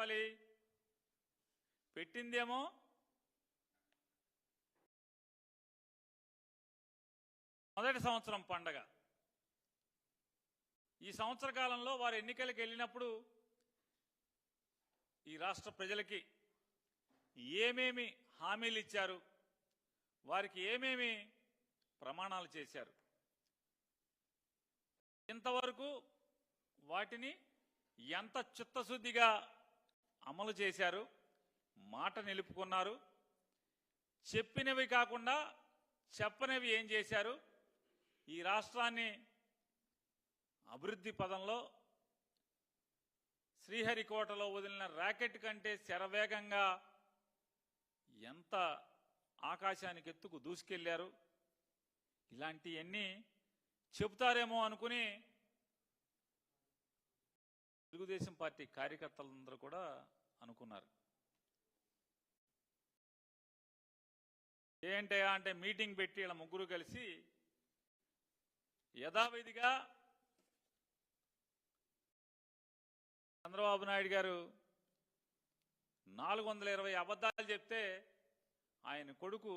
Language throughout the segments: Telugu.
చెప్పాలి. పెట్టిందేమో? మొదటి సంవత్సరం పండగ. ఈ సంవత్సర కాలంలో వారు ఎన్నికలకు వెళ్ళినప్పుడు ఈ రాష్ట్ర ప్రజలకి ఏమేమి హామీలు ఇచ్చారు? వారికి ఏమేమి ప్రమాణాలు చేశారు? ఇంతవరకు వాటిని ఎంత చిత్తశుద్ధిగా అమలు చేశారు మాట నిలుపుకున్నారు. చెప్పినవి కాకుండా చెప్పనివి ఏం చేశారు? ఈ రాష్ట్రాన్ని అభివృద్ధి పదంలో శ్రీహరికోటలో వదిలిన ర్యాకెట్ కంటే శరవేగంగా ఎంత ఆకాశానికి ఎత్తుకు దూసుకెళ్ళారు? ఇలాంటివన్నీ చెబుతారేమో అనుకుని తెలుగుదేశం పార్టీ కార్యకర్తలందరూ కూడా అనుకున్నారు. ఏంటయ్యా అంటే మీటింగ్ పెట్టి ఇలా ముగ్గురు కలిసి యథావిధిగా చంద్రబాబు నాయుడు గారు నాలుగు వందల ఇరవై అబద్ధాలు చెప్తే ఆయన కొడుకు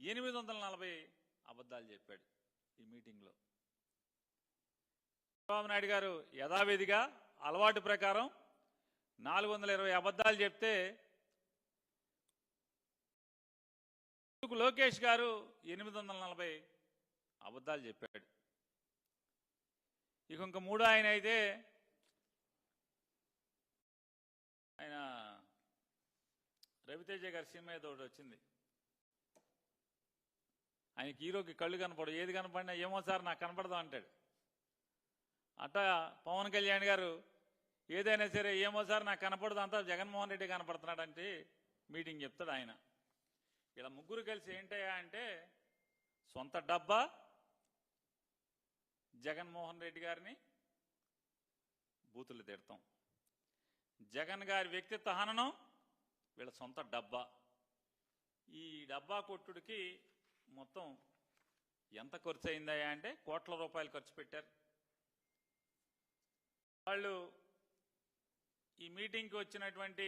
ఎనిమిది వందల నలభై అబద్ధాలు చెప్పాడు ఈ మీటింగ్లో. చంద్రబాబు నాయుడు గారు యథావిధిగా అలవాటు ప్రకారం నాలుగు వందల ఇరవై అబద్ధాలు చెప్తే లోకేష్ గారు ఎనిమిది వందల నలభై అబద్ధాలు చెప్పాడు. ఇక ఇంక మూడో ఆయన అయితే ఆయన రవితేజ గారి సినిమా ఏదో ఒకటి వచ్చింది. ఆయనకి హీరోకి కళ్ళు కనపడు ఏది కనపడినా ఏమో సార్ నాకు కనపడదు అంటాడు. అట్ట పవన్ కళ్యాణ్ గారు ఏదైనా సరే ఏమో సార్ నాకు కనపడదు అంతా జగన్మోహన్ రెడ్డి కనపడుతున్నాడు అంటే మీటింగ్ చెప్తాడు ఆయన. ఇలా ముగ్గురు కలిసి ఏంటయ్యా అంటే సొంత డబ్బా జగన్మోహన్ రెడ్డి గారిని బూతులు తిడతాం. జగన్ గారి వ్యక్తిత్వ హననం వీళ్ళ సొంత డబ్బా. ఈ డబ్బా కొట్టుడికి మొత్తం ఎంత ఖర్చు అయిందయ్యా అంటే కోట్ల రూపాయలు ఖర్చు పెట్టారు. వాళ్ళు ఈ మీటింగ్కి వచ్చినటువంటి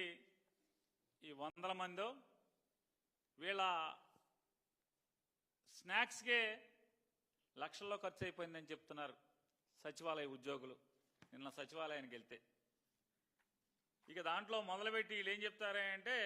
ఈ వందల మందో వీళ్ళ స్నాక్స్కే లక్షల్లో ఖర్చు అయిపోయిందని చెప్తున్నారు సచివాలయ ఉద్యోగులు. నిన్న సచివాలయానికి వెళ్తే. ఇక దాంట్లో మొదలుపెట్టి వీళ్ళు ఏం చెప్తారంటే